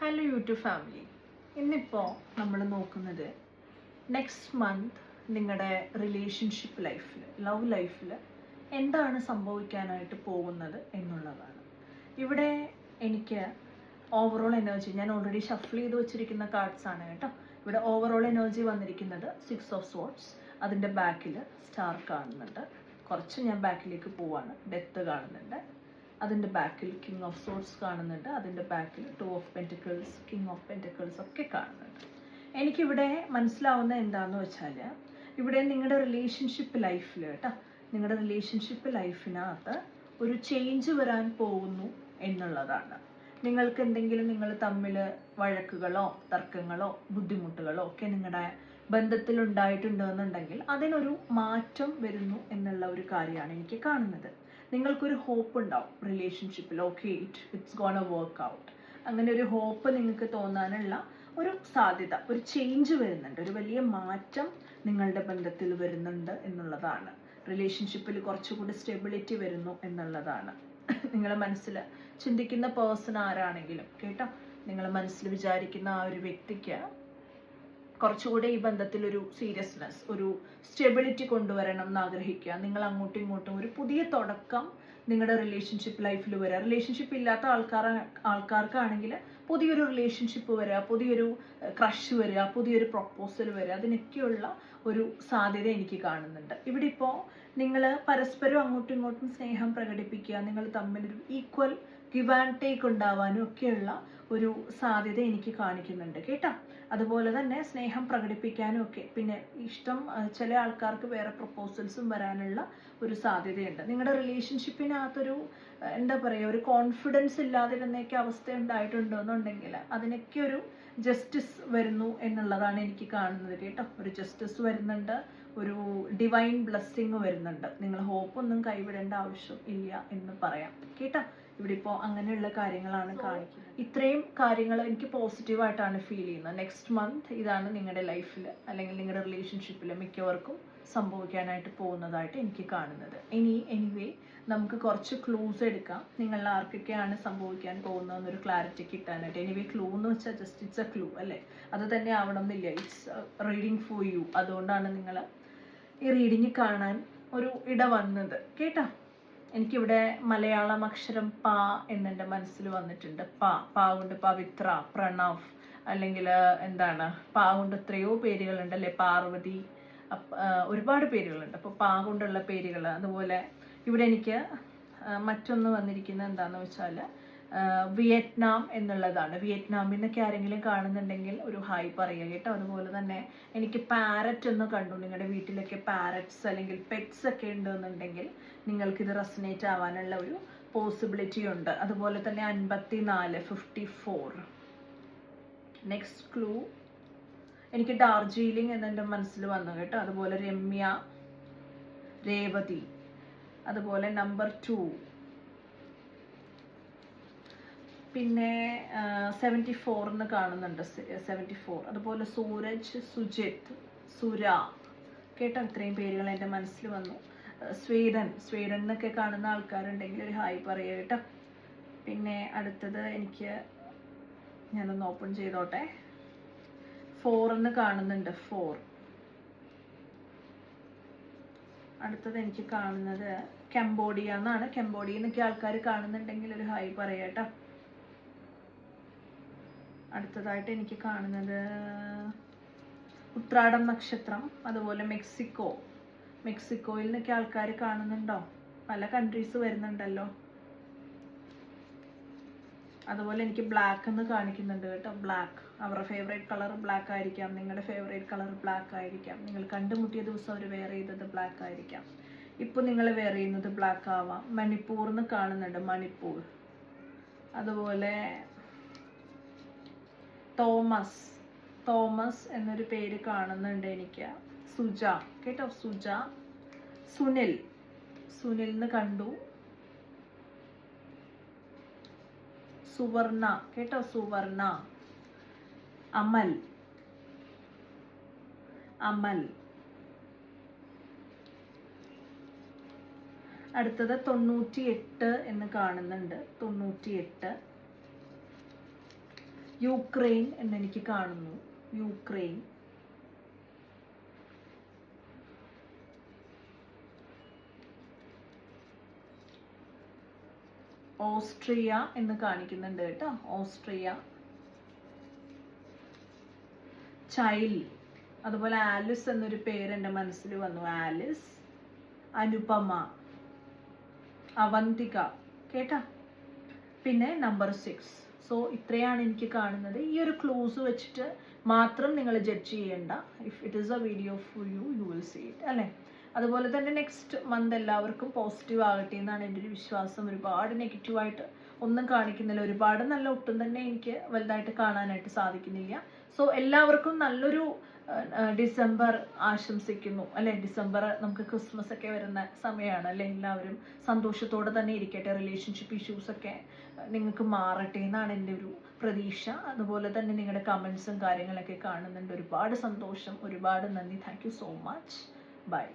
Hello YouTube family ഇന്നിപ്പോൾ നമ്മൾ നോക്കുന്നത് നെക്സ്റ്റ് മന്ത് നിങ്ങളുടെ റിലേഷൻഷിപ്പ് ലൈഫിൽ ലവ് ലൈഫിൽ എന്താണ് സംഭവിക്കാനായിട്ട് പോകുന്നത് എന്നുള്ളതാണ്. ഇവിടെ എനിക്ക് ഓവറോൾ എനർജി ഞാൻ ഓൾറെഡി ഷഫിൾ ചെയ്ത് വെച്ചിരിക്കുന്ന കാർഡ്സ് ആണ് കേട്ടോ. ഇവിടെ ഓവറോൾ എനർജി വന്നിരിക്കുന്നത് സിക്സ് ഓഫ് സോട്ട്സ് അതിന്റെ ബാക്കിൽ സ്റ്റാർ കാണുന്നുണ്ട്. കുറച്ച് ഞാൻ ബാക്കിലേക്ക് പോവാണ്. ഡെത്ത് കാണുന്നുണ്ട്. അതിന്റെ ബാക്കിൽ കിങ് ഓഫ് സോർട്സ് കാണുന്നുണ്ട്. അതിന്റെ ബാക്കിൽ two of pentacles king of pentacles ഒക്കെ കാണുന്നുണ്ട്. എനിക്കിവിടെ മനസ്സിലാവുന്ന എന്താണെന്ന് വെച്ചാൽ ഇവിടെ നിങ്ങളുടെ റിലേഷൻഷിപ്പ് ലൈഫിൽ കേട്ടോ നിങ്ങളുടെ റിലേഷൻഷിപ്പ് ലൈഫിനകത്ത് ഒരു ചേഞ്ച് വരാൻ പോകുന്നു എന്നുള്ളതാണ്. നിങ്ങൾക്ക് എന്തെങ്കിലും നിങ്ങൾ തമ്മിൽ വഴക്കുകളോ തർക്കങ്ങളോ ബുദ്ധിമുട്ടുകളോ ഒക്കെ നിങ്ങളുടെ ബന്ധത്തിൽ ഉണ്ടായിട്ടുണ്ടെന്നുണ്ടെങ്കിൽ അതിനൊരു മാറ്റം വരുന്നു എന്നുള്ള ഒരു കാര്യമാണ് എനിക്ക് കാണുന്നത്. നിങ്ങൾക്കൊരു ഹോപ്പ് ഉണ്ടാവും. റിലേഷൻഷിപ്പിൽ okay it it's gonna work out അങ്ങനെ ഒരു ഹോപ്പ് നിങ്ങൾക്ക് തോന്നാനുള്ള ഒരു സാധ്യത ഒരു ചേഞ്ച് വരുന്നുണ്ട്. ഒരു വലിയ മാറ്റം നിങ്ങളുടെ ബന്ധത്തിൽ വരുന്നുണ്ട് എന്നുള്ളതാണ്. റിലേഷൻഷിപ്പിൽ കുറച്ചുകൂടി സ്റ്റെബിലിറ്റി വരുന്നു എന്നുള്ളതാണ്. നിങ്ങളെ മനസ്സിൽ ചിന്തിക്കുന്ന പേഴ്സൺ ആരാണെങ്കിലും കേട്ടോ? നിങ്ങളെ മനസ്സിൽ വിചാരിക്കുന്ന ആ ഒരു വ്യക്തിക്ക് കുറച്ചുകൂടെ ഈ ബന്ധത്തിൽ ഒരു സീരിയസ്നെസ് ഒരു സ്റ്റെബിലിറ്റി കൊണ്ടുവരണം എന്ന് ആഗ്രഹിക്കുക നിങ്ങൾ അങ്ങോട്ടും ഇങ്ങോട്ടും ഒരു പുതിയ തുടക്കം നിങ്ങളുടെ റിലേഷൻഷിപ്പ് ലൈഫിൽ വരിക റിലേഷൻഷിപ്പ് ഇല്ലാത്ത ആൾക്കാർ ആൾക്കാർക്കാണെങ്കിൽ പുതിയൊരു റിലേഷൻഷിപ്പ് വരിക പുതിയൊരു ക്രഷ് വരിക പുതിയൊരു പ്രൊപ്പോസൽ വരിക അതിനൊക്കെയുള്ള ഒരു സാധ്യത എനിക്ക് കാണുന്നുണ്ട്. ഇവിടെ ഇപ്പോൾ നിങ്ങൾ പരസ്പരം അങ്ങോട്ടും ഇങ്ങോട്ടും സ്നേഹം പ്രകടിപ്പിക്കുക നിങ്ങൾ തമ്മിലൊരു ഈക്വൽ ഗിവ് ആൻഡ് ടേക്ക് ഉണ്ടാവാനും ഒക്കെയുള്ള ഒരു സാധ്യത എനിക്ക് കാണിക്കുന്നുണ്ട് കേട്ടോ? അതുപോലെ തന്നെ സ്നേഹം പ്രകടിപ്പിക്കാനും ഒക്കെ പിന്നെ ഇഷ്ടം ചില ആൾക്കാർക്ക് വേറെ പ്രപ്പോസൽസും വരാനുള്ള ഒരു സാധ്യതയുണ്ട്. നിങ്ങളുടെ റിലേഷൻഷിപ്പിനകത്തൊരു എന്താ പറയുക ഒരു കോൺഫിഡൻസ് ഇല്ലാതിരുന്നൊക്കെ അവസ്ഥ ഉണ്ടായിട്ടുണ്ടോ എന്നുണ്ടെങ്കിൽ അതിനൊക്കെ ഒരു ജസ്റ്റിസ് വരുന്നു എന്നുള്ളതാണ് എനിക്ക് കാണുന്നത് കേട്ടോ? ഒരു ജസ്റ്റിസ് വരുന്നുണ്ട് ഒരു ഡിവൈൻ ബ്ലെസ്സിങ് വരുന്നുണ്ട്. നിങ്ങൾ ഹോപ്പൊന്നും കൈവിടേണ്ട ആവശ്യം ഇല്ല എന്ന് പറയാം കേട്ടോ? ഇവിടെ ഇപ്പോൾ അങ്ങനെയുള്ള കാര്യങ്ങളാണ് കാണിക്കുന്നത്. ഇത്രയും കാര്യങ്ങൾ എനിക്ക് പോസിറ്റീവായിട്ടാണ് ഫീൽ ചെയ്യുന്നത്. നെക്സ്റ്റ് മന്ത് ഇതാണ് നിങ്ങളുടെ ലൈഫിൽ അല്ലെങ്കിൽ നിങ്ങളുടെ റിലേഷൻഷിപ്പിൽ മിക്കവർക്കും സംഭവിക്കാനായിട്ട് പോകുന്നതായിട്ട് എനിക്ക് കാണുന്നത്. ഇനി എനിവേ നമുക്ക് കുറച്ച് ക്ലൂസ് എടുക്കാം. നിങ്ങൾ ആർക്കൊക്കെയാണ് സംഭവിക്കാൻ പോകുന്നതെന്നൊരു ക്ലാരിറ്റി കിട്ടാനായിട്ട്. എനിവേ ക്ലൂ എന്ന് വെച്ചാൽ ജസ്റ്റ് ഇറ്റ്സ് എ ക്ലൂ അല്ലേ? അത് തന്നെ ആവണം എന്നില്ല ഇറ്റ്സ് റീഡിങ് ഫോർ യു അതുകൊണ്ടാണ് നിങ്ങൾ ഈ റീഡിങ് കാണാൻ ഒരു ഇട വന്നത്. കേട്ടോ? എനിക്കിവിടെ മലയാളം അക്ഷരം പ എന്നെന്റെ മനസ്സിൽ വന്നിട്ടുണ്ട്. പ പ കൊണ്ട് പവിത്ര പ്രണവ് അല്ലെങ്കിൽ എന്താണ് പ കൊണ്ട് എത്രയോ പേരുകളുണ്ട് അല്ലേ? പാർവതി ഒരുപാട് പേരുകളുണ്ട്. അപ്പോൾ പ കൊണ്ടുള്ള പേരുകൾ അതുപോലെ ഇവിടെ എനിക്ക് മറ്റൊന്ന് വന്നിരിക്കുന്നത് എന്താണെന്ന് വെച്ചാൽ വിയറ്റ്നാം എന്നുള്ളതാണ്. വിയറ്റ്നാമിൽ നിന്നൊക്കെ ആരെങ്കിലും കാണുന്നുണ്ടെങ്കിൽ ഒരു ഹായ് പറയുക കേട്ടോ. അതുപോലെ തന്നെ എനിക്ക് പാരറ്റ് ഒന്ന് കണ്ടു. നിങ്ങളുടെ വീട്ടിലൊക്കെ പാരറ്റ്സ് അല്ലെങ്കിൽ പെറ്റ്സ് ഒക്കെ ഉണ്ടെന്നുണ്ടെങ്കിൽ നിങ്ങൾക്ക് ഇത് റെസനേറ്റ് ആവാനുള്ള ഒരു പോസിബിലിറ്റി ഉണ്ട്. അതുപോലെ തന്നെ അൻപത്തി നാല് ഫിഫ്റ്റി ഫോർ നെക്സ്റ്റ് ക്ലൂ എനിക്ക് ഡാർജിലിംഗ് എന്നെന്റെ മനസ്സിൽ വന്നു കേട്ടോ. അതുപോലെ രമ്യ രേവതി. അതുപോലെ നമ്പർ ടു പിന്നെ സെവന്റി ഫോറിന് കാണുന്നുണ്ട്. സെവന്റി ഫോർ അതുപോലെ സൂരജ് സുജിത് സുര. കേട്ടോ ഇത്രയും പേരുകൾ എന്റെ മനസ്സിൽ വന്നു. സ്വീഡൻ. എന്നൊക്കെ കാണുന്ന ആൾക്കാരുണ്ടെങ്കിൽ ഒരു ഹായ് പറയുക കേട്ടോ. പിന്നെ അടുത്തത് എനിക്ക് ഞാനൊന്ന് ഓപ്പൺ ചെയ്തോട്ടെ. ഫോറിന് കാണുന്നുണ്ട്. ഫോർ അടുത്തത് എനിക്ക് കാണുന്നത് കംബോഡിയ എന്നാണ്. കംബോഡിയ എന്നൊക്കെ ആൾക്കാർ കാണുന്നുണ്ടെങ്കിൽ ഒരു ഹായ് പറയാം കേട്ടോ. അടുത്തതായിട്ട് എനിക്ക് കാണുന്നത് ഉത്രാടം നക്ഷത്രം അതുപോലെ മെക്സിക്കോ. മെക്സിക്കോയിൽ നിന്നൊക്കെ ആൾക്കാർ കാണുന്നുണ്ടോ? പല കൺട്രീസ് വരുന്നുണ്ടല്ലോ. അതുപോലെ എനിക്ക് ബ്ലാക്ക് എന്ന് കാണിക്കുന്നുണ്ട് കേട്ടോ ബ്ലാക്ക് അവരുടെ ഫേവറേറ്റ് കളർ ബ്ലാക്ക് ആയിരിക്കാം നിങ്ങളുടെ ഫേവറേറ്റ് കളർ ബ്ലാക്ക് ആയിരിക്കാം. നിങ്ങൾ കണ്ടുമുട്ടിയ ദിവസം അവർ വെയർ ചെയ്തത് ബ്ലാക്ക് ആയിരിക്കാം. ഇപ്പൊ നിങ്ങൾ വെയർ ചെയ്യുന്നത് ബ്ലാക്ക് ആവാം. മണിപ്പൂർ എന്ന് കാണുന്നുണ്ട് മണിപ്പൂർ. അതുപോലെ തോമസ്. തോമസ് എന്നൊരു പേര് കാണുന്നുണ്ട് എനിക്ക്. സുജ. കേട്ടോ സുജ. സുനിൽ. എന്ന് കണ്ടു. സുവർണ. കേട്ടോ സുവർണ. അമൽ. അമൽ. അടുത്തത് തൊണ്ണൂറ്റി എട്ട് എന്ന് കാണുന്നുണ്ട്. തൊണ്ണൂറ്റി എട്ട് യുക്രൈൻ എന്ന് എനിക്ക് കാണുന്നു. യുക്രൈൻ. ഓസ്ട്രിയ എന്ന് കാണിക്കുന്നുണ്ട് കേട്ടോ. ഓസ്ട്രിയ. ചൈൽഡ് അതുപോലെ ആലിസ് എന്നൊരു പേര് എന്റെ മനസ്സിൽ വന്നു. ആലിസ്. അനുപമ. അവന്തിക. കേട്ടാ? പിന്നെ നമ്പർ സിക്സ് സോ ഇത്രയാണ് എനിക്ക് കാണുന്നത്. ഈ ഒരു ക്ലൂസ് വെച്ചിട്ട് മാത്രം നിങ്ങൾ ജഡ്ജ് ചെയ്യേണ്ട. If it is a video for you you will see it അല്ലേ? അതുപോലെ തന്നെ നെക്സ്റ്റ് മന്ത് എല്ലാവർക്കും പോസിറ്റീവ് ആകട്ടെ എന്നാണ് എന്റെ ഒരു വിശ്വാസം. ഒരുപാട് നെഗറ്റീവായിട്ട് ഒന്നും കാണിക്കുന്നില്ല. ഒരുപാട് നല്ല ഒട്ടും തന്നെ എനിക്ക് വലുതായിട്ട് കാണാനായിട്ട് സാധിക്കുന്നില്ല. സോ എല്ലാവർക്കും നല്ലൊരു ഡിസംബർ ആശംസിക്കുന്നു. അല്ലെ? ഡിസംബർ നമുക്ക് ക്രിസ്മസ് ഒക്കെ വരുന്ന സമയമാണ് അല്ലെ? എല്ലാവരും സന്തോഷത്തോടെ തന്നെ ഇരിക്കട്ടെ. റിലേഷൻഷിപ്പ് ഇഷ്യൂസ് ഒക്കെ നിങ്ങൾക്ക് മാറട്ടെ എന്നാണ് എന്റെ ഒരു പ്രതീക്ഷ. അതുപോലെ തന്നെ നിങ്ങളുടെ കമൻസും കാര്യങ്ങളൊക്കെ കാണുന്നുണ്ട്. ഒരുപാട് സന്തോഷം. ഒരുപാട് നന്ദി. Thank so much bye